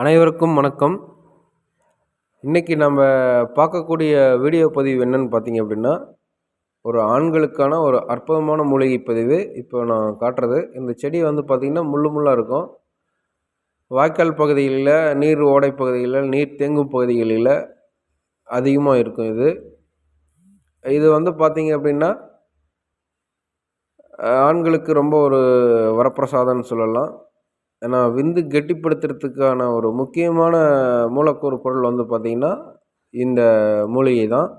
அனைவருக்கும் வணக்கம். இன்றைக்கி நம்ம பார்க்கக்கூடிய வீடியோ பதிவு என்னன்னு பார்த்தீங்க அப்படின்னா ஒரு ஆண்களுக்கான ஒரு அற்புதமான மூலிகை பதிவு இப்போ நான் காட்டுறது. இந்த செடி வந்து பார்த்திங்கன்னா முள்ளு முள்ளாக இருக்கும். வாய்க்கால் பகுதிகளில் நீர் ஓடை பகுதிகளில் நீர் தேங்கும் பகுதிகளில் அதிகமாக இருக்கும் இது. இது வந்து பார்த்திங்க அப்படின்னா ஆண்களுக்கு ரொம்ப ஒரு வரப்பிரசாதம்னு சொல்லலாம். ஏன்னா விந்து கெட்டிப்படுத்துறதுக்கான ஒரு முக்கியமான மூலக்கூறு பொருள் வந்து பார்த்திங்கன்னா இந்த மூலிகை தான்.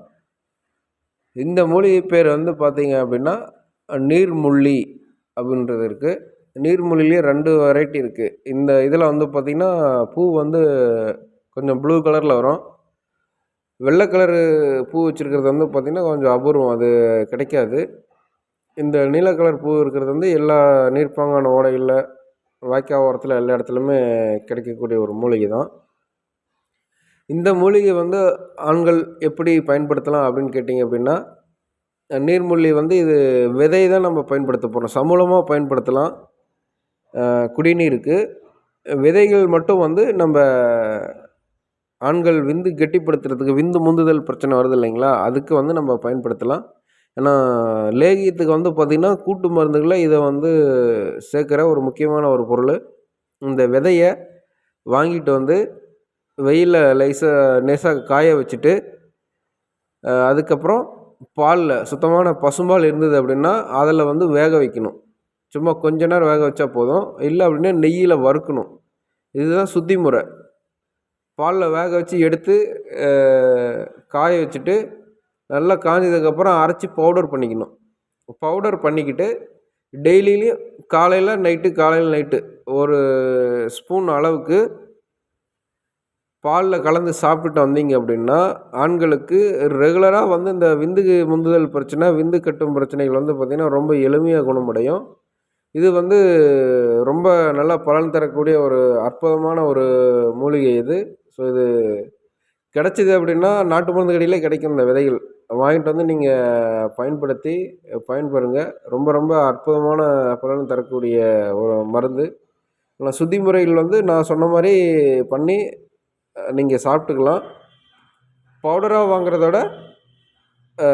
இந்த மூலிகை பேர் வந்து பார்த்திங்க அப்படின்னா நீர்முள்ளி அப்படின்றது இருக்குது நீர்முள்ளிலேயே ரெண்டு வெரைட்டி இருக்குது இந்த இதில் வந்து பார்த்திங்கன்னா பூ வந்து கொஞ்சம் ப்ளூ கலரில் வரும். வெள்ளை கலரு பூ வச்சுருக்கிறது வந்து பார்த்திங்கன்னா கொஞ்சம் அபூர்வம். அது கிடைக்காது. இந்த நீல கலர் பூ இருக்கிறது வந்து எல்லா நீர்ப்பாங்கான ஓடைகளில் வாய்க்கால் ஓரத்தில் எல்லா இடத்துலையுமே கிடைக்கக்கூடிய ஒரு மூலிகை தான் இந்த மூலிகை வந்து ஆண்கள் எப்படி பயன்படுத்தலாம் அப்படின்னு கேட்டிங்க அப்படின்னா நீர்மூலி வந்து இது விதை தான் நம்ம பயன்படுத்த போகிறோம் சமூலமாக பயன்படுத்தலாம். குடிநீருக்கு. விதைகள் மட்டும் வந்து நம்ம ஆண்கள் விந்து கெட்டிப்படுத்துறதுக்கு விந்து முந்துதல் பிரச்சனை வருது இல்லைங்களா? அதுக்கு வந்து நம்ம பயன்படுத்தலாம். ஏன்னா லேகியத்துக்கு வந்து பார்த்திங்கன்னா கூட்டு மருந்துகளில் இதை வந்து சேர்க்குற ஒரு முக்கியமான ஒரு பொருள். இந்த விதைய வாங்கிட்டு வந்து வெயிலில் லைசாக லேசாக காய வச்சுட்டு அதுக்கப்புறம் பாலில் சுத்தமான பசும்பால் இருந்தது அப்படின்னா அதில் வந்து வேக வைக்கணும். சும்மா கொஞ்ச நேரம் வேக வச்சா போதும். இல்லை அப்படின்னா நெய்யில் வறுக்கணும். இதுதான் சுத்தி முறை. பாலில் வேக வச்சு எடுத்து காய வச்சுட்டு நல்லா காஞ்சதுக்கப்புறம் அரைச்சி பவுடர் பண்ணிக்கணும். பவுடர் பண்ணிக்கிட்டு டெய்லியிலையும் காலையில் நைட்டு காலையில் நைட்டு ஒரு ஸ்பூன் அளவுக்கு பாலில் கலந்து சாப்பிட்டுட்டு வந்தீங்க அப்படின்னா ஆண்களுக்கு ரெகுலராக வந்து இந்த விந்து முந்துதல் பிரச்சனை விந்து கட்டும் பிரச்சனைகள் வந்து பார்த்திங்கன்னா ரொம்ப எளிமையாக குணமடையும். இது வந்து ரொம்ப நல்லா பலன் தரக்கூடிய ஒரு அற்புதமான ஒரு மூலிகை இது. ஸோ இது கிடச்சிது அப்படின்னா நாட்டு மருந்து கடையிலே கிடைக்கும் இந்த விதைகள். வாங்கிட்டு வந்து நீங்கள் பயன்படுத்தி பயன்பெறுங்க ரொம்ப ரொம்ப அற்புதமான பலன் தரக்கூடிய ஒரு மருந்து. ஆனால் சுத்தி முறைகள் வந்து நான் சொன்ன மாதிரி பண்ணி நீங்கள் சாப்பிட்டுக்கலாம். பவுடராக வாங்குறதோட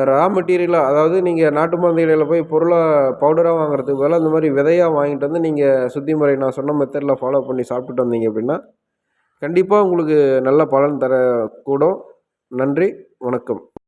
ரா மெட்டீரியலாக அதாவது நீங்கள் நாட்டு மருந்து கடையில் போய் பொருளாக பவுடராக வாங்குறதுக்கு பதிலாக அந்த மாதிரி விதையாக வாங்கிட்டு வந்து நீங்கள் சுத்தி முறை நான் சொன்ன மெத்தடில் ஃபாலோ பண்ணி சாப்பிட்டுட்டு வந்தீங்க அப்படின்னா கண்டிப்பாக உங்களுக்கு நல்ல பலன் தரக்கூடும். நன்றி வணக்கம்.